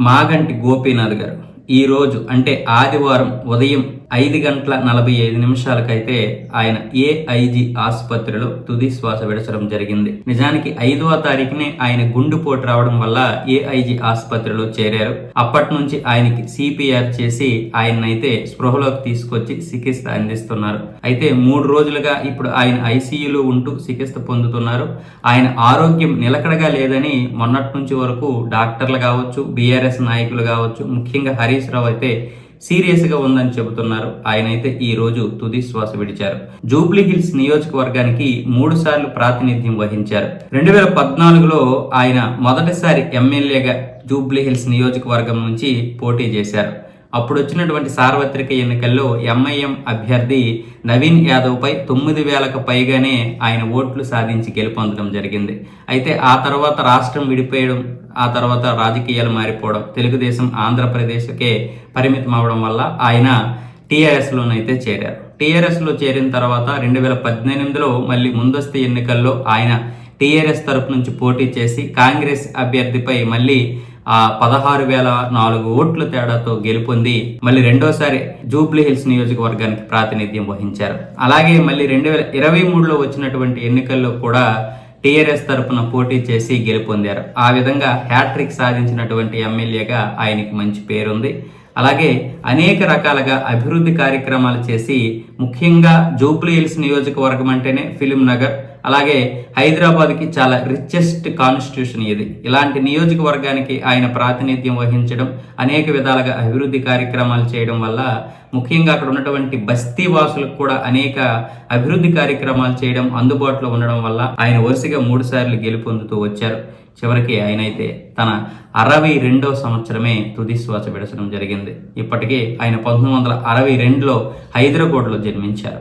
మాగంటి గోపీనాథ్ గారు. ఈ రోజు అంటే ఆదివారం ఉదయం ఐదు గంటల నలభై ఐదు నిమిషాలకైతే ఆయన ఏఐజి ఆసుపత్రిలో తుది శ్వాస విడచడం జరిగింది. నిజానికి ఐదవ తారీఖునే ఆయన గుండెపోటు రావడం వల్ల ఏఐజి ఆసుపత్రిలో చేరారు. అప్పటి నుంచి ఆయనకి సిపిఆర్ చేసి ఆయన్నైతే స్పృహలోకి తీసుకొచ్చి చికిత్స అందిస్తున్నారు. అయితే మూడు రోజులుగా ఇప్పుడు ఆయన ఐసీయూలో ఉంటూ చికిత్స పొందుతున్నారు. ఆయన ఆరోగ్యం నిలకడగా లేదని మొన్నటి నుంచి వరకు డాక్టర్లు కావచ్చు బీఆర్ఎస్ నాయకులు కావచ్చు ముఖ్యంగా హరీష్ నాగేశ్వరరావు అయితే సీరియస్గా ఉందని చెబుతున్నారు. ఆయన అయితే ఈ రోజు తుది శ్వాస విడిచారు. జూబ్లీ హిల్స్ నియోజకవర్గానికి మూడు సార్లు ప్రాతినిధ్యం వహించారు. రెండు వేల పద్నాలుగులో ఆయన మొదటిసారి ఎమ్మెల్యేగా జూబ్లీ హిల్స్ నియోజకవర్గం నుంచి పోటీ చేశారు. అప్పుడు వచ్చినటువంటి సార్వత్రిక ఎన్నికల్లో ఎంఐఎం అభ్యర్థి నవీన్ యాదవ్పై తొమ్మిది వేలకు పైగానే ఆయన ఓట్లు సాధించి గెలుపొందడం జరిగింది. అయితే ఆ తర్వాత రాష్ట్రం విడిపోయడం ఆ తర్వాత రాజకీయాలు మారిపోవడం తెలుగుదేశం ఆంధ్రప్రదేశ్కే పరిమితం అవడం వల్ల ఆయన టీఆర్ఎస్లోనైతే చేరారు. టీఆర్ఎస్లో చేరిన తర్వాత రెండు వేల పద్దెనిమిదిలో మళ్ళీ ముందస్తు ఎన్నికల్లో ఆయన టీఆర్ఎస్ తరపు నుంచి పోటీ చేసి కాంగ్రెస్ అభ్యర్థిపై మళ్ళీ ఆ పదహారు వేల నాలుగు ఓట్ల తేడాతో గెలుపొంది మళ్ళీ రెండోసారి జూబ్లీ హిల్స్ నియోజకవర్గానికి ప్రాతినిధ్యం వహించారు. అలాగే మళ్ళీ రెండు వేల ఇరవై మూడులో వచ్చినటువంటి ఎన్నికల్లో కూడా టీఆర్ఎస్ తరపున పోటీ చేసి గెలుపొందారు. ఆ విధంగా హ్యాట్రిక్ సాధించినటువంటి ఎమ్మెల్యేగా ఆయనకి మంచి పేరుంది. అలాగే అనేక రకాలుగా అభివృద్ధి కార్యక్రమాలు చేసి ముఖ్యంగా జూబ్లీ హిల్స్ నియోజకవర్గం అంటేనే ఫిలిం నగర్ అలాగే హైదరాబాద్కి చాలా రిచెస్ట్ కాన్స్టిట్యూషన్ ఇది. ఇలాంటి నియోజకవర్గానికి ఆయన ప్రాతినిధ్యం వహించడం అనేక విధాలుగా అభివృద్ధి కార్యక్రమాలు చేయడం వల్ల ముఖ్యంగా అక్కడ ఉన్నటువంటి బస్తీ వాసులకు కూడా అనేక అభివృద్ధి కార్యక్రమాలు చేయడం అందుబాటులో ఉండడం వల్ల ఆయన వరుసగా మూడు సార్లు గెలుపొందుతూ వచ్చారు. చివరికి ఆయన అయితే తన అరవై రెండో సంవత్సరమే తుది శ్వాస విడచడం జరిగింది. ఇప్పటికే ఆయన పంతొమ్మిది వందల అరవై రెండులో హైదరాబాద్లో జన్మించారు.